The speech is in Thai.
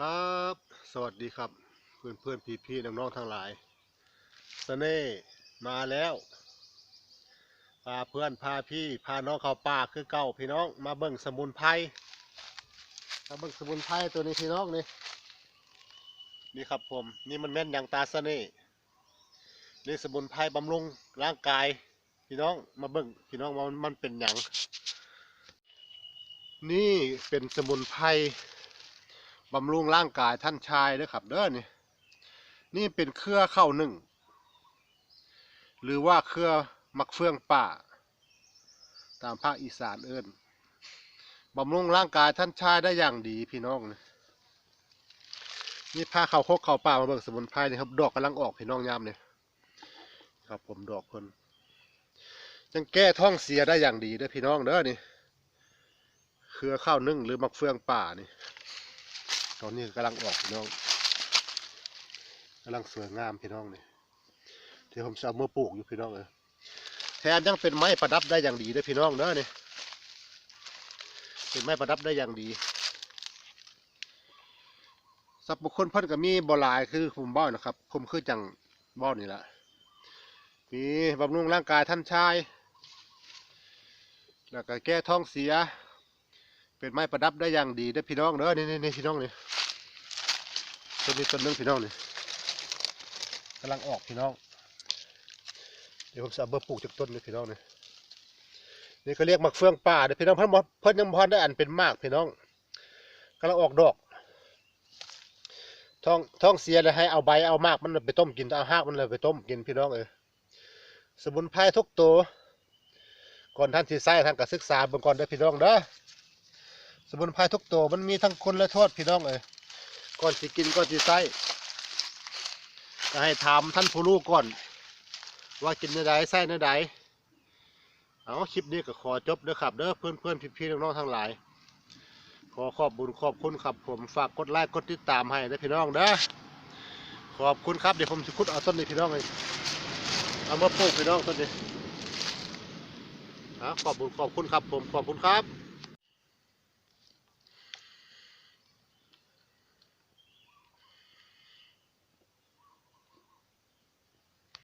ครับ สวัสดีครับ เพื่อนเพื่อนพี่พี่ๆน้องๆทั้งหลายเสน่มาแล้วพาเพื่อนพาพี่พาน้องเข้าป่าคือเก่าพี่น้อง มาเบิ่งสมุนไพรมาเบิ่งสมุนไพรตัวนี้พี่น้องนี่นี่ครับผมนี่มันแม่นอย่างตาเสน่นี่สมุนไพรบำรุงร่างกาย พี่น้องมาเบิ่งพี่น้องมันมันเป็นอย่างนี่เป็นสมุนไพร บำรุงร่างกายท่านชายด้อครับเด้อนี่นี่เป็นเครือข้าวหนึ่ง หรือว่าเครือมักเฟืองป่า ตามภาคอีสานเอิ้นบำรุงร่างกายท่านชายได้อย่างดีพี่น้องนี่นี่พาเขาโคกเขาป่ามาเบิกสมุนไพรนี่ครับ ดอกกำลังออกพี่น้องยามเนี่ยครับผมดอกเพิ่นจังแก้ท้องเสียได้อย่างดีด้อพี่น้องเด้อนี่ เครือข้าวนึ่งหรือมักเฟืองป่านี่ ตอนนี้กำลังออกพี่น้องกำลังสวยงามพี่น้องเนี่ยที่ผมจะเอามาปลูกอยู่พี่น้องเลยแถมยังเป็นไม้ประดับได้อย่างดีด้วยพี่น้องเด้อนี่เป็นไม้ประดับได้อย่างดีสรรพคุณเพิ่นก็มีบลายคือผมบ้านะครับ ผมคือจังบ้านี่แหละมีบำรุงร่างกายท่านชาย แล้วก็แก้ท้องเสีย เป็นไม้ประดับได้อย่างดีเด้พี่น้องเด้อนี่นี่นพี่น้องนี่ต้นนี้ต้นนึงพี่น้องนี่กำลังออกพี่น้อง เดี๋ยวผมจะเอาเบอร์ปลูกจากต้นนี่พี่น้องนี่นี่ก็เรียกมักเฟืองป่าเด้อพี่น้องเพิ่นบ่เพิ่นยังบ่ทันได้อันเป็นมากพี่น้องกำลังออกดอกท้องท้องเสียเลยให้เอาใบเอามากมันไปต้มกินเอาหากมันเลยไปต้มกินพี่น้องเออสมุนไพรทุกตัวก่อนท่านสิใส่ท่านก็ศึกษาเบิ่งก่อนเด้พี่น้องเด้อ สมุนไพรทุกตัวมันมีทั้งคนและโทษพี่น้องเอ้ยก่อนสิกินก่อนสิใส่ก็ให้ถามท่านผู้รู้ก่อน ว่ากินในใดใส่ในใดเอาคลิปนี้ก็ขอจบเด้อครับเด้อเพื่อนเพื่อนพี่พี่ๆน้องๆทั้งหลาย ขอขอบบุญขอบคุณครับผมฝากกดไลค์กดติดตามให้เด้พี่น้องเด้อขอบคุณครับเดี๋ยวผมจะคุดเอาต้นนี้พี่น้องเลยเอามาปลูกพี่น้องต้นนี้ขอบบุญขอบคุณครับผมขอบคุณครับ